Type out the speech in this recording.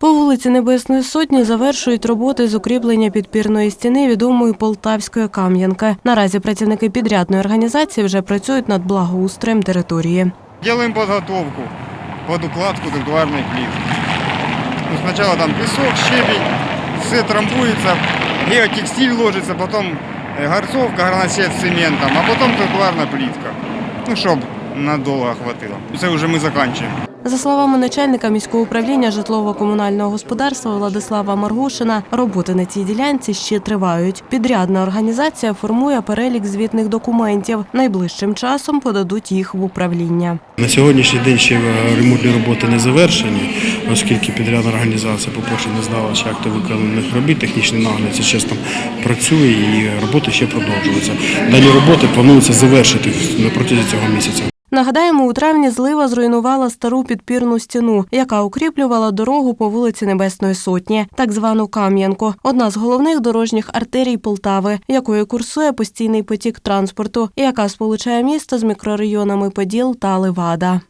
По вулиці Небесної Сотні завершують роботи з укріплення підпірної стіни відомої Полтавської Кам'янки. Наразі працівники підрядної організації вже працюють над благоустроєм території. Делаем подготовку под укладку тротуарной плитки. Ну, сначала там песок, щебень, все трамбуется, геотекстиль ложится, потом э, горцовка, граносет с цементом, а потом тротуарная плитка. Ну, щоб надовго хватило. Це вже ми закінчуємо. За словами начальника міського управління житлово-комунального господарства Владислава Маргушина, роботи на цій ділянці ще тривають. Підрядна організація формує перелік звітних документів. Найближчим часом подадуть їх в управління. На сьогоднішній день ще е, ремонтні роботи не завершені, оскільки підрядна організація, по-перше, не здала ще акти виконаних робіт, технічний нагляд зараз там працює і роботи ще продовжуються. Дані роботи планується завершити на протязі цього місяця. Нагадаємо, у травні злива зруйнувала стару підпірну стіну, яка укріплювала дорогу по вулиці Небесної Сотні, так звану Кам'янку, одна з головних дорожніх артерій Полтави, якою курсує постійний потік транспорту, яка сполучає місто з мікрорайонами Поділ та Левада.